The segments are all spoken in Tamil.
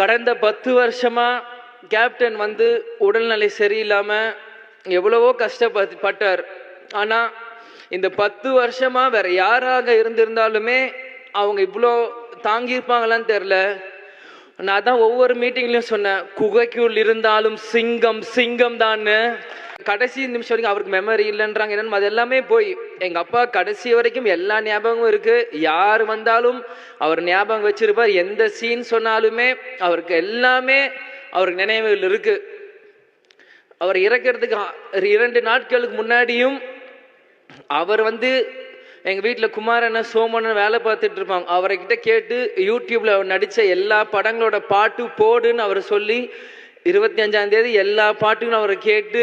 கடந்த பத்து வருஷமாக கேப்டன் வந்து உடல்நிலை சரியில்லாமல் எவ்வளவோ கஷ்டப்பட்டார். ஆனால் இந்த பத்து வருஷமாக வேற யாராக இருந்திருந்தாலுமே அவங்க இவ்வளோ தாங்கியிருப்பாங்களான்னு தெரில நான் தான் ஒவ்வொரு மீட்டிங்லையும் சொன்னேன் குகைக்குள் இருந்தாலும் சிங்கம் சிங்கம் தான்னு கடைசி நிமிஷம் வரைக்கும் அவருக்கு மெமரி இல்லைன்றாங்க. என்னன்னு அது எல்லாமே போய் எங்கள் அப்பா கடைசி வரைக்கும் எல்லா ஞாபகமும் இருக்குது யார் வந்தாலும் அவர் ஞாபகம் வச்சிருப்பார். எந்த சீன் சொன்னாலுமே அவருக்கு எல்லாமே அவருக்கு நினைவுகள் இருக்குது அவர் இறக்கிறதுக்கு இரண்டு நாட்களுக்கு முன்னாடியும் அவர் வந்து எங்கள் வீட்டில் குமாரன சோமன் வேலை பார்த்துட்டு இருப்பாங்க. அவர்கிட்ட கேட்டு யூடியூப்பில் அவர் நடித்த எல்லா படங்களோட பாட்டு போடுன்னு அவர் சொல்லி இருபத்தி அஞ்சாந்தேதி எல்லா பாட்டுகளும் அவர் கேட்டு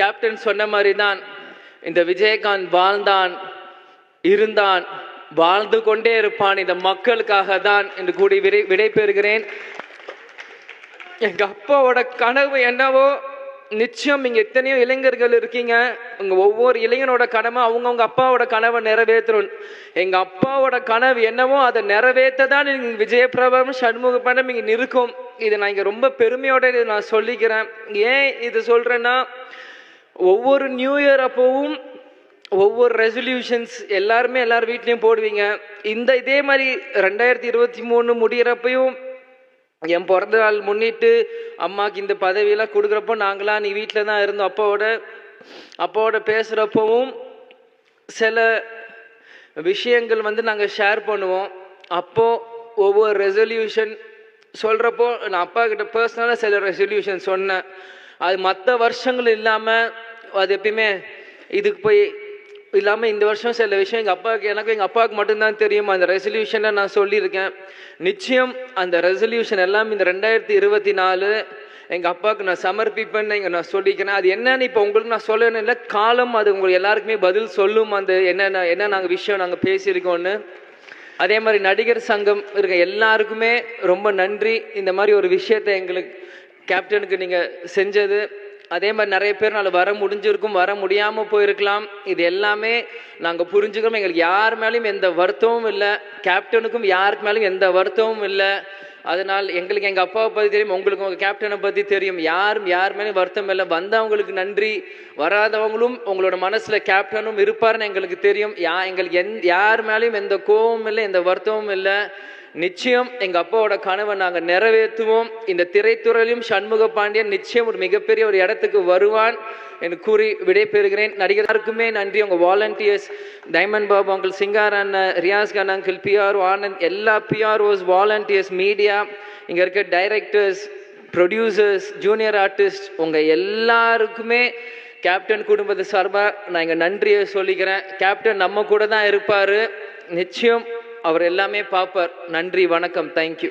கேப்டன் சொன்ன மாதிரி தான் இந்த விஜயகாந்த் வாழ்ந்தான் இருந்தான் வாழ்ந்து கொண்டே இருப்பான். இந்த மக்களுக்காக தான் என்று கூடி விடை விடைபெறுகிறேன். எங்க அப்பாவோட கனவு என்னவோ நிச்சயம் இங்க எத்தனையோ இளைஞர்கள் இருக்கீங்க. உங்க ஒவ்வொரு இளைஞனோட கனவு அவங்கவுங்க அப்பாவோட கனவை நிறைவேற்றணும் எங்க அப்பாவோட கனவு என்னவோ அதை நிறைவேற்ற தான் இங்க விஜயபிரபம் சண்முக படம் இங்க நிற்கும். இது நான் இங்க ரொம்ப பெருமையோட இதை நான் சொல்லிக்கிறேன். ஏன் இது சொல்றேன்னா ஒவ்வொரு நியூ இயர் அப்போவும் ஒவ்வொரு ரெசல்யூஷன்ஸ் எல்லாருமே எல்லார் வீட்லேயும் போடுவீங்க. இந்த இதே மாதிரி ரெண்டாயிரத்தி இருபத்தி மூணு முடியிறப்பையும் என் பிறந்த நாள் முன்னிட்டு அம்மாவுக்கு இந்த பதவியெல்லாம் கொடுக்குறப்போ நாங்களாம் நீ வீட்டில் தான் இருந்தோம். அப்பாவோட அப்பாவோட பேசுகிறப்பவும் சில விஷயங்கள் வந்து நாங்கள் ஷேர் பண்ணுவோம். அப்போது ஒவ்வொரு ரெசல்யூஷன் சொல்கிறப்போ நான் அப்பா கிட்ட பர்சனலாக சில ரெசல்யூஷன் சொன்னேன். அது மற்ற வருஷங்கள் இல்லாமல் அது எப்பயுமே இதுக்கு போய் இல்லாமல் இந்த வருஷம் சில விஷயம் எங்கள் அப்பாவுக்கு எனக்கு எங்கள் அப்பாவுக்கு மட்டும்தான் தெரியும்? அந்த ரெசல்யூஷனை நான் சொல்லியிருக்கேன். நிச்சயம் அந்த ரெசல்யூஷன் எல்லாம் இந்த ரெண்டாயிரத்தி இருபத்தி நாலு எங்கள் அப்பாவுக்கு நான் சமர்ப்பிப்பேன்னு இங்கே நான் சொல்லிக்கிறேன். அது என்னன்னு இப்போ உங்களுக்கு நான் சொல்லணும் இல்லை காலம் அது உங்களுக்கு எல்லாருக்குமே பதில் சொல்லும். அந்த என்னென்ன என்ன நாங்கள் விஷயம் நாங்கள் பேசியிருக்கோன்னு அதே மாதிரி நடிகர் சங்கம் இருக்க எல்லாருக்குமே ரொம்ப நன்றி. இந்த மாதிரி ஒரு விஷயத்தை எங்களுக்கு கேப்டனுக்கு நீங்கள் செஞ்சது. அதே மாதிரி நிறைய பேர்னால வர முடிஞ்சிருக்கும் வர முடியாமல் போயிருக்கலாம். இது எல்லாமே நாங்கள் புரிஞ்சுக்கிறோம். எங்களுக்கு யார் மேலேயும் எந்த வருத்தமும் இல்லை. கேப்டனுக்கும் யாருக்கு மேலேயும் எந்த வருத்தமும் இல்லை. அதனால் எங்களுக்கு எங்கள் அப்பாவை பற்றி தெரியும் உங்களுக்கு உங்கள் கேப்டனை பற்றி தெரியும். யாரும் யார் மேலேயும் வருத்தம் இல்லை. வந்தவங்களுக்கு நன்றி. வராதவங்களும் உங்களோட மனசில் கேப்டனும் இருப்பாருன்னு எங்களுக்கு தெரியும். யா எங்களுக்கு எந் யார் மேலேயும் எந்த கோவமும் இல்லை எந்த வருத்தமும் இல்லை. நிச்சயம் எங்கள் அப்பாவோட கனவை நாங்கள் நிறைவேற்றுவோம். இந்த திரைத்துறையிலும் சண்முக பாண்டியன் நிச்சயம் ஒரு மிகப்பெரிய ஒரு இடத்துக்கு வருவான் என்று கூறி விடைபெறுகிறேன். நடிகர்களுக்குமே நன்றி. உங்கள் volunteers diamond Babu uncle Singar அண்ணன் ரியாஸ் கான் அங்கிள் பிஆர்ஓ ஆனந்த் எல்லா பிஆர்ஓஸ் வாலண்டியர்ஸ் மீடியா இங்கே இருக்க டைரக்டர்ஸ் ப்ரொடியூசர்ஸ் ஜூனியர் ஆர்டிஸ்ட் உங்கள் எல்லாருக்குமே கேப்டன் குடும்பத்து சார்பாக நான் இங்கே நன்றியை சொல்லிக்கிறேன். கேப்டன் நம்ம கூட தான் இருப்பார். நிச்சயம் அவர் எல்லாமே பார்ப்பார். நன்றி வணக்கம் தேங்க்யூ